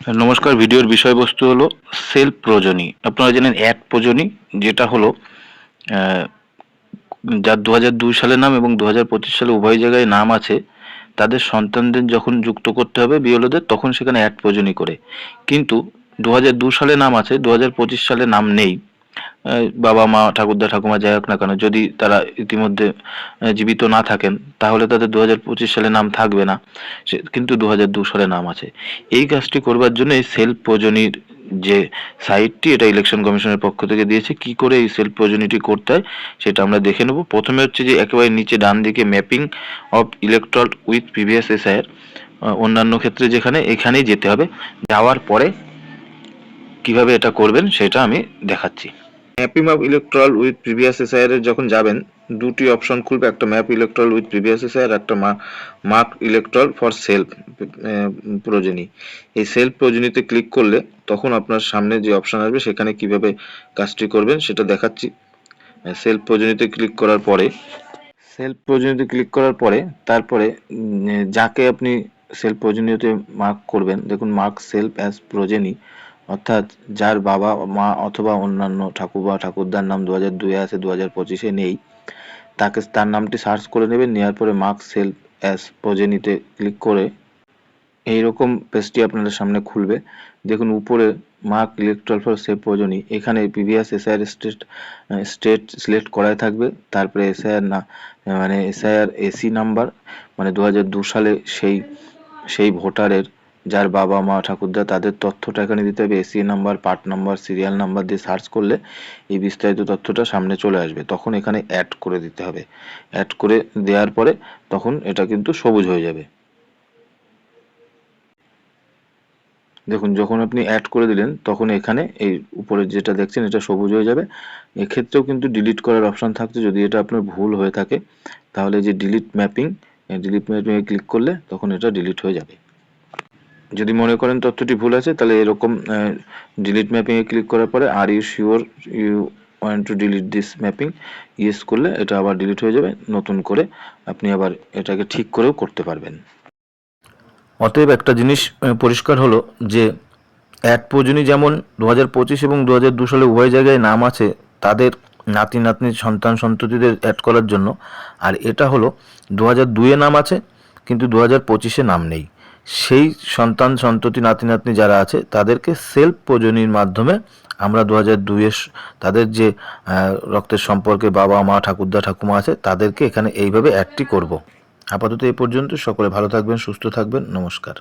নমস্কার, ভিডিওর বিষয়বস্তু হলো সেলফ প্রজনী আপনারা জানেন এক প্রজনী যেটা হলো যার দু হাজার দুই সালে নাম এবং দু হাজার পঁচিশ সালে উভয় জায়গায় নাম আছে, তাদের সন্তানদের যখন যুক্ত করতে হবে বিয়লদের তখন সেখানে এক প্রজনী করে। কিন্তু দু হাজার দু সালে নাম আছে দু হাজার পঁচিশ সালে নাম নেই। বাবা মা, ঠাকুরদা, ঠাকুমা যাই হোক না কেন, যদি তারা ইতিমধ্যে জীবিত না থাকেন, তাহলে তাদের দু হাজার পঁচিশ সালে নাম থাকবে না। সে, কিন্তু দু সালে নাম আছে। এই কাজটি করবার জন্য এই সেলফ প্রজনীর যে সাইটটি, এটা ইলেকশন কমিশনের পক্ষ থেকে দিয়েছে। কি করে এই সেলফ প্রজনীটি করতে হয়, সেটা আমরা দেখে নেব। প্রথমে হচ্ছে যে, একেবারে নিচে ডান দিকে mapping of electoral with previous এসআইয়ের অন্যান্য ক্ষেত্রে যেখানে, এখানেই যেতে হবে। যাওয়ার পরে কীভাবে এটা করবেন সেটা আমি দেখাচ্ছি। Mapping of electoral with previous SIR যখন যাবেন, দুটি অপশন খুলবে, একটা map electoral with previous SIR, একটা mark electoral for self progeny এই সেলফ প্রোজেনিতে ক্লিক করলে তখন আপনার সামনে যে অপশন আসবে, সেখানে কীভাবে কাজটি করবেন সেটা দেখাচ্ছি। সেলফ প্রোজেনিতে ক্লিক করার পরে, সেলফ প্রয়োজনীয়তে ক্লিক করার পরে, তারপরে যাকে আপনি সেলফ প্রয়োজনীয়তে মার্ক করবেন, দেখুন মার্ক সেলফ অ্যাজ প্রোজেনি অর্থাৎ যার বাবা, মা অথবা অন্যান্য ঠাকুর বা ঠাকুরদার নাম দু হাজার দুয়ে আছে দু হাজার পঁচিশে নেই, তাকে তার নামটি সার্চ করে নেবেন নেওয়ার পরে মার্ক সেলফ অ্যাজ প্রোজেনিতে ক্লিক করে এইরকম পেজটি আপনাদের সামনে খুলবে। দেখুন, উপরে mark electoral for save progeny এখানে previous SIR state state select করাই থাকবে। তারপরে এসআইআর না মানে এসআইআর এসি নাম্বার মানে দু সালে সেই সেই ভোটারের যার বাবা মা ঠাকুরদা তাদের তথ্যটা এখানে দিতে হবে AC number part number serial number দিয়ে সার্চ করলে এই বিস্তারিত তথ্যটা সামনে চলে আসবে। তখন এখানে অ্যাড করে দিতে হবে। অ্যাড করে দেওয়ার পরে তখন এটা কিন্তু সবুজ হয়ে যাবে। দেখুন, যখন আপনি অ্যাড করে দিলেন, তখন এখানে এই উপরে যেটা দেখছেন, এটা সবুজ হয়ে যাবে। এক্ষেত্রেও কিন্তু ডিলিট করার অপশন থাকছে। যদি এটা আপনার ভুল হয়ে থাকে, তাহলে যে ডিলিট ম্যাপিং ডিলিট ম্যাপিংয়ে ক্লিক করলে তখন এটা ডিলিট হয়ে যাবে। যদি মনে করেন তথ্যটি ভুল আছে, তাহলে এরকম ডিলিট ম্যাপিংয়ে ক্লিক করার পরে are you sure you want to delete this mapping yes করলে এটা আবার ডিলিট হয়ে যাবে, নতুন করে আপনি আবার এটাকে ঠিক করেও করতে পারবেন। অতএব একটা জিনিস পরিষ্কার হলো যে, এক প্রজনী যেমন দু হাজার পঁচিশ এবং দু হাজার দু সালে উভয় জায়গায় নাম আছে, তাদের নাতি, নাতনি, সন্তান, সন্ততিদের অ্যাড করার জন্য। আর এটা হলো দু হাজার দুয়ে নাম আছে, কিন্তু দু হাজার পঁচিশে নাম নেই। সেই সন্তান, সন্ততি, নাতি, নাতনি যারা আছে, তাদেরকে সেলফ প্রজনীর মাধ্যমে আমরা দু হাজার দুইয়ের তাদের যে রক্তের সম্পর্কে বাবা মা, ঠাকুরদা, ঠাকুমা আছে, তাদেরকে এখানে এইভাবে অ্যাডটি করব। আপাতত এই পর্যন্ত, সকলে ভালো থাকবেন, সুস্থ থাকবেন, নমস্কার।